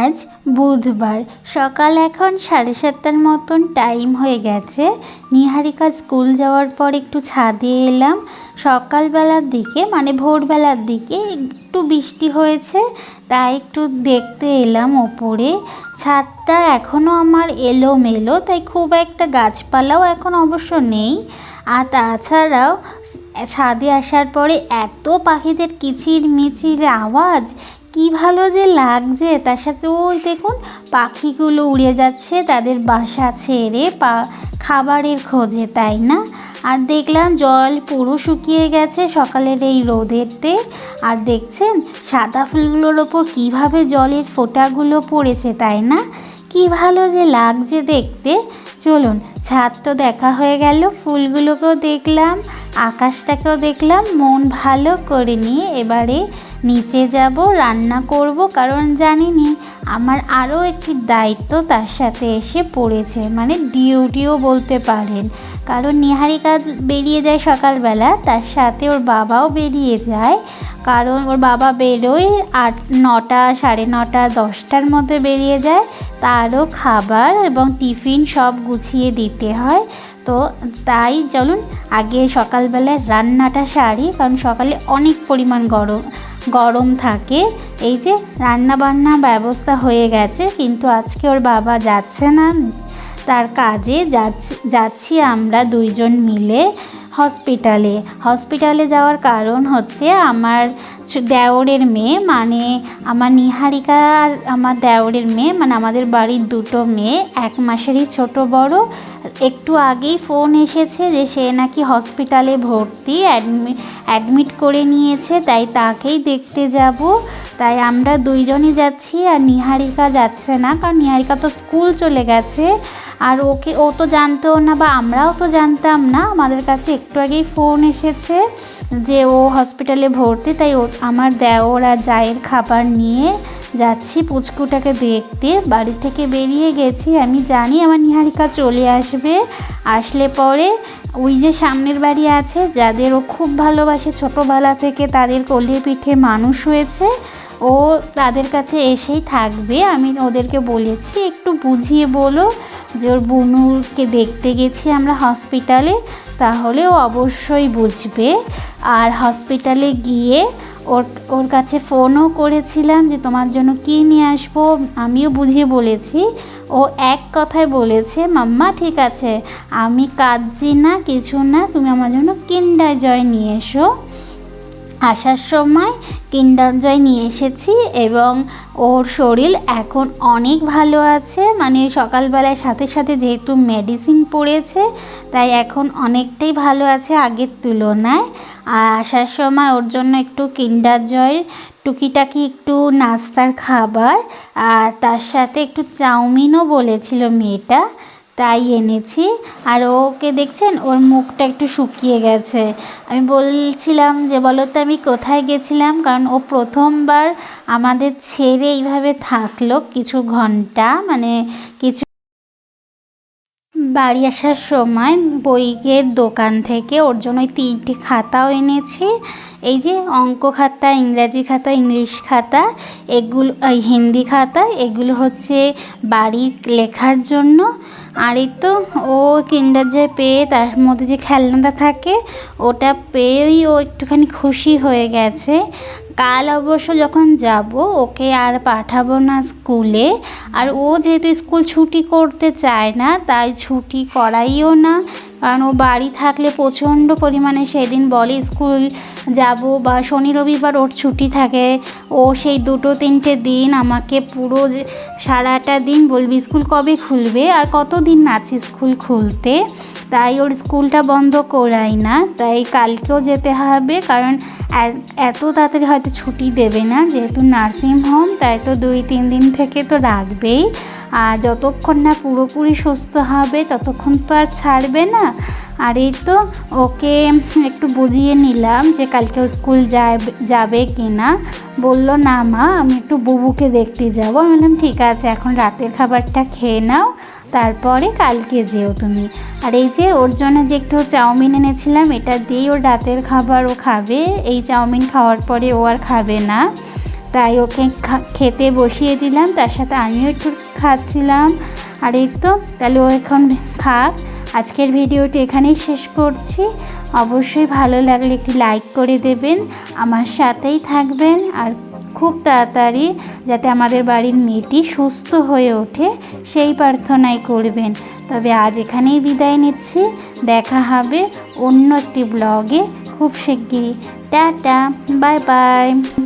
আজ বুধবার। সকাল এখন সাড়ে সাতটার মতন টাইম হয়ে গেছে। নিহারিকা স্কুল যাওয়ার পর একটু ছাদে এলাম। সকালবেলার দিকে মানে ভোরবেলার দিকে একটু বৃষ্টি হয়েছে, তাই একটু দেখতে এলাম ওপরে। ছাদটা এখনও আমার এলোমেলো, তাই খুব একটা গাছপালাও এখন অবশ্য নেই। আর তাছাড়াও ছাদে আসার পরে এত পাখিদের কিচির মিচির আওয়াজ কি ভালো যে লাগছে। তার সাথে ওই দেখুন, পাখিগুলো উড়ে যাচ্ছে, তাদের বাসা ছেড়ে পা, খাবারের খোঁজে, তাই না? আর দেখলাম জল পুরো শুকিয়ে গেছে সকালের এই রোদেরতে। আর দেখছেন, সাদা ফুলগুলোর ওপর কীভাবে জলের ফোঁটাগুলো পড়েছে, তাই না? কি ভালো যে লাগছে দেখতে। চলুন, ছাদ তো দেখা হয়ে গেল, ফুলগুলোকেও দেখলাম। আকাশটাকেও দেখলাম, মন ভালো করে নিয়ে এবারে নিচে যাব, রান্না করব, কারণ জানিনি আমার আরও একটি দায়িত্ব তার সাথে এসে পড়েছে মানে ডিউটিও বলতে পারেন। কারণ নিহারিকা বেরিয়ে যায় সকালবেলা, তার সাথে ওর বাবাও বেরিয়ে যায়, কারণ ওর বাবা বেরোয় আট নটা, সাড়ে নটা, দশটার মধ্যে বেরিয়ে যায় তারও খাবার এবং টিফিন সব গুছিয়ে দিতে হয়। তো তাই চলুন আগে সকালবেলায় রান্নাটা সারি, কারণ সকালে অনেক পরিমাণ গরম গরম থাকে। এই যে রান্না বান্না ব্যবস্থা হয়ে গেছে, কিন্তু আজকে ওর বাবা যাচ্ছে না। তার কাজে যাচ্ছি আমরা দুইজন মিলে। হসপিটালে। হসপিটালে যাওয়ার কারণ হচ্ছে আমার দেওরের মেয়ে মানে আমার নিহারিকা আর আমার দেওরের মেয়ে মানে আমাদের বাড়ির দুটো মেয়ে, এক মাসেরই ছোট বড়। একটু আগেই ফোন এসেছে যে সে নাকি হসপিটালে ভর্তি অ্যাডমিট করে নিয়েছে, তাই তাকেই দেখতে যাব। তাই আমরা দুইজনই যাচ্ছি আর নিহারিকা যাচ্ছে না, কারণ নিহারিকা তো স্কুল চলে গেছে। আর ওকে, ও তো জানতেও না বা আমরাও তো জানতাম না। আমাদের কাছে একটু আগেই ফোন এসেছে যে ও হসপিটালে ভর্তি, তাই ও, আমার দেওর আর জায়ের খাবার নিয়ে যাচ্ছি পুচকুটাকে দেখতে। বাড়ি থেকে বেরিয়ে গেছি, আমি জানি আমার নিহারিকা চলে আসবে। আসলে পরে ওই যে সামনের বাড়ি আছে, যাদের ও খুব ভালোবাসে, ছোটোবেলা থেকে তাদের কোলে পিঠে মানুষ হয়েছে, ও তাদের কাছে এসেই থাকবে। আমি ওদেরকে বলেছি, একটু বুঝিয়ে বলো যে ওর বুনুকে দেখতে গেছি আমরা হসপিটালে, তাহলে ও অবশ্যই বুঝবে। আর হসপিটালে গিয়ে ওর ওর কাছে ফোনও করেছিলাম যে তোমার জন্য কী নিয়ে আসব, আমিও বুঝিয়ে বলেছি। ও এক কথায় বলেছে, মাম্মা, ঠিক আছে, আমি কাঁদছি না, কিছু না, তুমি আমার জন্য কিন্ডার জয় নিয়ে এসো। আসার সময় কিন্ডার জয় নিয়ে এসেছি এবং ওর শরীর এখন অনেক ভালো আছে। মানে সকালবেলায় সাথে সাথে যেহেতু মেডিসিন পড়েছে, তাই এখন অনেকটাই ভালো আছে আগের তুলনায়। আর আসার সময় ওর জন্য একটু কিন্ডার জয় টুকিটাকি একটু নাস্তার খাবার, আর তার সাথে একটু চাউমিনও বলেছিল মেয়েটা। তাই এনেছি। আর ওকে দেখছেন, ওর মুখটা একটু শুকিয়ে গেছে। আমি বলছিলাম যে, বলো তো আমি কোথায় গেছিলাম? কারণ ও প্রথমবার আমাদের ছেড়ে এইভাবে থাকল কিছু ঘণ্টা। মানে কিছু বাড়ি আসার সময় বইয়ের দোকান থেকে ওর জন্য ওই তিনটি খাতাও এনেছি। এই যে, অঙ্ক খাতা, ইংরাজি খাতা, ইংলিশ খাতা, এগুলো হিন্দি খাতা, এগুলো হচ্ছে বাড়ির লেখার জন্য। আর এই তো, ও কিন্ডার যে পেয়ে, তার মধ্যে যে খেলনাটা থাকে, ওটা পেয়েই ও একটুখানি খুশি হয়ে গেছে। কাল অবশ্য যখন যাব, ওকে আর পাঠাবো না স্কুলে। আর ও যেহেতু স্কুল ছুটি করতে চায় না, তাই ছুটি করাইও না। কারণ ও বাড়ি থাকলে প্রচণ্ড পরিমাণে সেদিন বলে স্কুল যাব বা শনি রবিবার ওর ছুটি থাকে, ও সেই দুটো তিনটে দিন আমাকে পুরো সারাটা দিন বলবি স্কুল কবে খুলবে আর কত দিন আছে স্কুল খুলতে? তাই ওর স্কুলটা বন্ধ করাই না, তাই কালকেও যেতে হবে কারণ এত তাড়াতাড়ি হয়তো ছুটি দেবে না, যেহেতু নার্সিং হোম, তাই তো দুই, তিন দিন থেকে তো রাখবেই। আর যতক্ষণ না পুরোপুরি সুস্থ হবে, ততক্ষণ তো আর ছাড়বে না। আর এই তো ওকে একটু বুঝিয়ে নিলাম যে কালকে স্কুল যাবে যাবে কি না বলল, না মা, আমি একটু বুবুকে দেখতে যাব। আমি বললাম, ঠিক আছে, এখন রাতের খাবারটা খেয়ে নাও, তারপরে কালকে যেও তুমি। আর এই যে ওর জন্য যে একটু চাউমিন এনেছিলাম, এটা দিয়েই ওর রাতের খাবার ও খাবে। এই চাউমিন খাওয়ার পরে ও আর খাবে না। তাই ওকে খেতে বসিয়ে দিলাম। তার সাথে আমিও একটু খাচ্ছিলাম। আর এই তো, তাহলে ও এখন খাক আজকের ভিডিওটি এখানেই শেষ করছি। অবশ্যই ভালো লাগলে একটি লাইক করে দেবেন, আমার সাথেই থাকবেন। আর খুব তাড়াতাড়ি যাতে আমাদের বাড়ির মেয়েটি সুস্থ হয়ে ওঠে, সেই প্রার্থনাই করবেন। তবে আজ এখানেই বিদায় নিচ্ছি। দেখা হবে অন্য একটি ব্লগে। খুব শিগগিরই। Tata, bye bye.